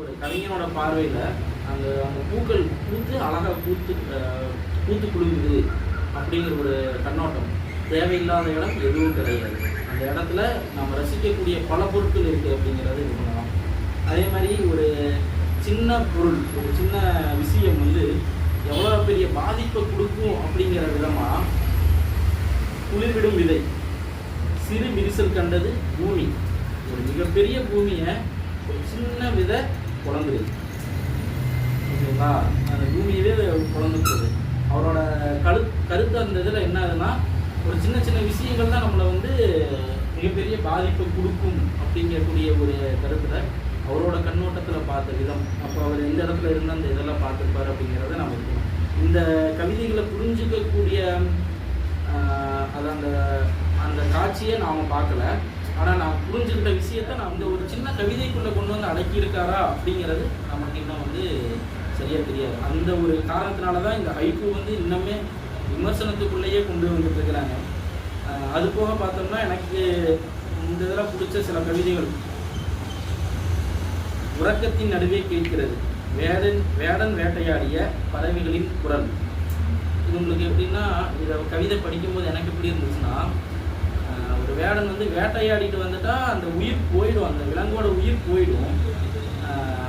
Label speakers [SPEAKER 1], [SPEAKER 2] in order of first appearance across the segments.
[SPEAKER 1] ஒரு கவிஞனோட பார்வையில் அந்த அந்த பூக்கள் பூத்து அழகாக பூத்து பூத்து குழுங்குது அப்படிங்கிற ஒரு கண்ணோட்டம். தேவையில்லாத இடம் எதுவும் கிடையாது. அந்த இடத்துல நம்ம ரசிக்கக்கூடிய பல பொருட்கள் இருக்குது அப்படிங்கிறத இது பண்ணலாம். அதே மாதிரி ஒரு சின்ன பொருள் ஒரு சின்ன விஷயம் வந்து எவ்வளோ பெரிய பாதிப்பை கொடுக்கும் அப்படிங்கிற விதமாக குளிர்விடும் விதை. சிறு விரிசல் கண்டது பூமி. ஒரு மிகப்பெரிய பூமியை ஒரு சின்ன வித குழந்துருது ஓகேங்களா? அந்த பூமியவே குழந்து போகுது அவரோட கரு கருத்து அந்த இதில் என்ன ஆகுதுன்னா ஒரு சின்ன சின்ன விஷயங்கள் தான் நம்மளை வந்து மிகப்பெரிய பாதிப்பை கொடுக்கும் அப்படிங்கக்கூடிய ஒரு கருத்தில் அவரோட கண்ணோட்டத்தில் பார்த்த விதம் அப்போ அவர் எந்த இடத்துல இருந்து அந்த இதெல்லாம் பார்த்துருப்பாரு அப்படிங்கிறத நம்ம இருக்கணும் இந்த கவிதைகளை புரிஞ்சுக்கக்கூடிய அது அந்த அந்த காட்சியை நாம் பார்க்கல. ஆனால் நான் புரிஞ்சுக்கிட்ட விஷயத்த நான் இந்த ஒரு சின்ன கவிதைக்குள்ளே கொண்டு வந்து அடக்கியிருக்காரா அப்படிங்கிறது நமக்கு இன்னும் வந்து சரியாக தெரியாது. அந்த ஒரு காரணத்தினால தான் இந்த ஹைக்கு வந்து இன்னுமே விமர்சனத்துக்குள்ளேயே கொண்டு வந்துட்டு இருக்கிறாங்க. அது போக பார்த்தோம்னா எனக்கு இந்த இதில் பிடிச்ச சில கவிதைகள். உறக்கத்தின் நடுவே கேட்கிறது. வேடன் வேடன் வேட்டையாடிய பறவைகளின் குரல். இது உங்களுக்கு எப்படின்னா இதை கவிதை படிக்கும்போது எனக்கு எப்படி இருந்துச்சுன்னா ஒரு வேடன் வந்து வேட்டையாடிட்டு வந்துட்டா அந்த உயிர் போயிடும் அந்த விலங்கோட உயிர் போயிடும்.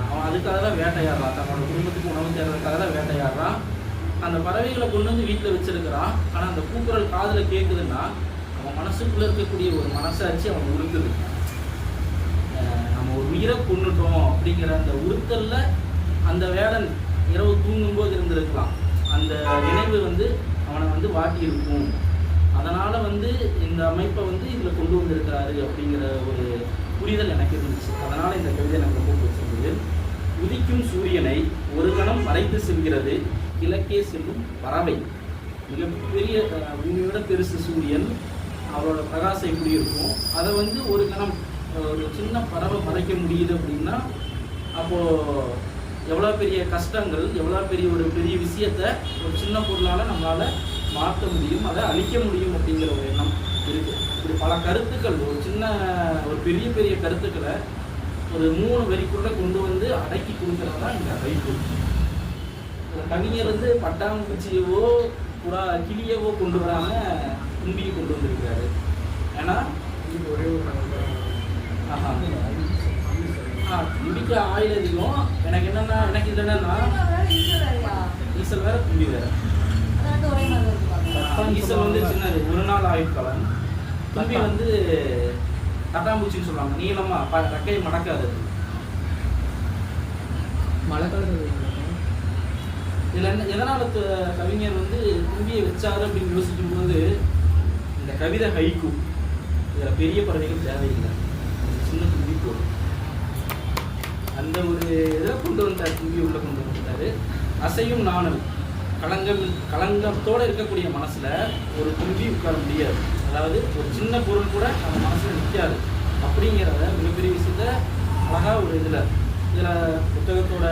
[SPEAKER 1] அவன் அதுக்காக தான் வேட்டையாடுறான். தன்னோட குடும்பத்துக்கு உணவு தேடுறதுக்காக தான் வேட்டையாடுறான். அந்த பறவைகளை கொண்டு வந்து வீட்டில் வச்சிருக்கிறான். ஆனால் அந்த கூக்குரல் காதில் கேட்குதுன்னா அவன் மனசுக்குள்ளே இருக்கக்கூடிய ஒரு மனசாட்சி அவன் உறுத்துது நம்ம ஒரு உயிரை கொண்டுட்டோம் அப்படிங்கிற அந்த உறுத்தலில் அந்த வேடன் இரவு தூங்கும்போது இருந்திருக்கலாம். அந்த நினைவு வந்து அவனை வந்து வாட்டி இருக்கும் அதனால் வந்து இந்த அமைப்பை வந்து இதில் கொண்டு வந்திருக்கிறாரு அப்படிங்கிற ஒரு புரிதல் எனக்கு இருந்துச்சு. அதனால் இந்த கவிதை எனக்கு ரொம்ப பிடிச்சிருந்தது உதிக்கும் சூரியனை ஒரு கணம் மறைத்து செல்கிறது கிழக்கே செல்லும் பறவை. மிகப்பெரிய அஹ், பூமியோட பெருசு சூரியன் அவரோட பிரகாசம் எப்படி இருக்கும் அதை வந்து ஒரு கணம் ஒரு சின்ன பறவை மறைக்க முடியுது அப்படின்னா அப்போது எவ்வளோ பெரிய கஷ்டங்கள் எவ்வளோ பெரிய ஒரு பெரிய விஷயத்த ஒரு சின்ன பொருளால் நம்மளால் மாற்ற முடியும் அதை அழிக்க முடியும் அப்படிங்கிற ஒரு எண்ணம் இருக்குது இப்படி பல கருத்துக்கள் ஒரு சின்ன ஒரு பெரிய பெரிய கருத்துக்களை ஒரு மூணு வரிக்குள்ளே கொண்டு வந்து அடக்கி கொடுக்கறது தான் இந்த ரைட்டு ஒரு கவிஞர் வந்து பட்டாம்பூச்சியவோ புறா கிளியவோ கொண்டு வராம தும்பியை கொண்டு வந்திருக்காரு ஏன்னா
[SPEAKER 2] இது ஒரே ஒரு.
[SPEAKER 1] ஆஹா. ஆ, தும்பிக்கு ஆயில் அதிகம். எனக்கு என்னன்னா எனக்கு என்னன்னா ஈசல் வேற தும்பி வேற ஈசல் வந்து சின்னது ஒரு நாள் ஆயுட்காலம் தும்பி வந்து தட்டாம்பூச்சின்னு சொல்லுவாங்க நீளமா ப- ரெக்கையை மடக்காது அது.
[SPEAKER 2] மழை காலத்துல
[SPEAKER 1] என்ன எதனால த- கவிஞர் வந்து தும்பியை வச்சாரு அப்படின்னு யோசிக்கும் போது இந்த கவிதை ஹைக்கு இதில் பெரிய பறவைகள் தேவையில்லை சின்ன தும்பி போதும் அந்த ஒரு இதை கொண்டு வந்தார் தும்பி உள்ளே கொண்டு வந்துட்டார் அசையும் நாணல் களங்கம் களங்கத்தோடு இருக்கக்கூடிய மனசில் ஒரு தும்பி உட்கார முடியாது. அதாவது ஒரு சின்ன பொருள் கூட நம்ம மனசில் நிற்காது அப்படிங்கிறத மிகப்பெரிய விஷயத்த அழகாக ஒரு இதில் இதில் புத்தகத்தோட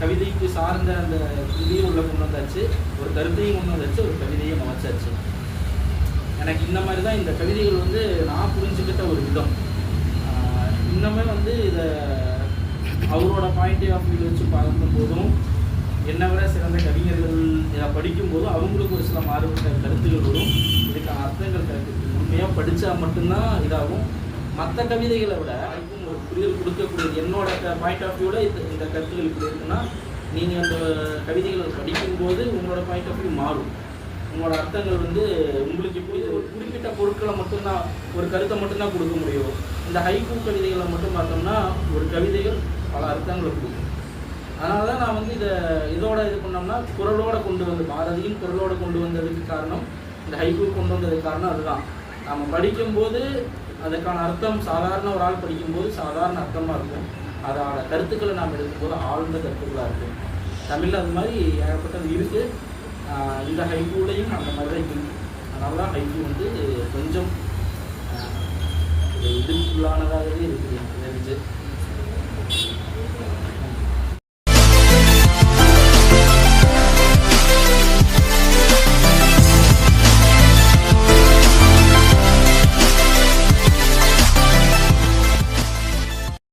[SPEAKER 1] கவிதைக்கு சார்ந்த அந்த தும்பியும் உள்ள கொண்டு வந்தாச்சு. ஒரு கருத்தையும் கொண்டு வந்தாச்சு ஒரு கவிதையும் அமைச்சாச்சு எனக்கு இந்த மாதிரி தான் இந்த கவிதைகள் வந்து நான் புரிஞ்சுக்கிட்ட ஒரு விதம். இன்னுமே வந்து இதை அவரோட பாயிண்ட் ஆஃப் வியூ வச்சு பார்க்கும் போதும் என்னை விட சிறந்த கவிஞர்கள் இதை படிக்கும்போதும் அவங்களுக்கு ஒரு சில மாறுபட்ட கருத்துகள் வரும். இதுக்கான அர்த்தங்கள் கிடைக்குது உண்மையாக படித்தா மட்டும்தான் இதாகும். மற்ற கவிதைகளை விட அதுக்கும் ஒரு புரிதல் கொடுக்கக்கூடியது. என்னோட பாயிண்ட் ஆஃப் வியூவில் இந்த இந்த கருத்துக்கள் இப்படி இருக்குன்னா நீங்கள் அந்த கவிதைகளை படிக்கும்போது உங்களோட பாயிண்ட் ஆஃப் வியூ மாறும். உங்களோட அர்த்தங்கள் வந்து உங்களுக்கு இப்போ ஒரு குறிப்பிட்ட பொருட்களை மட்டும்தான் ஒரு கருத்தை மட்டும்தான் கொடுக்க முடியும். இந்த ஹைகூ கவிதைகளை மட்டும் பார்த்தோம்னா ஒரு கவிதைகள் பல அர்த்தங்களை கொடுக்கும். அதனால தான் நான் வந்து இதை இதோட இது பண்ணோம்னா குரலோட கொண்டு வந்து பாரதியும் குரலோட கொண்டு வந்ததுக்கு காரணம் இந்த ஹைக்கூ கொண்டு வந்ததுக்கு காரணம் அதுதான். நம்ம படிக்கும்போது அதுக்கான அர்த்தம் சாதாரண ஒரு ஆள் படிக்கும்போது சாதாரண அர்த்தமாக இருக்கும். அதோட கருத்துக்களை நாம் எடுக்கும்போது ஆழ்ந்த கருத்துக்களாக இருக்கும். தமிழில் அது மாதிரி ஏகப்பட்டது இருக்குது இந்த ஹைக்கூலையும் அந்த மாதிரி தான் இருக்குது அதனால தான் ஹைக்கூ வந்து கொஞ்சம் இதுக்குள்ளானதாகவே இருக்குது எனக்கு தெரிஞ்சு.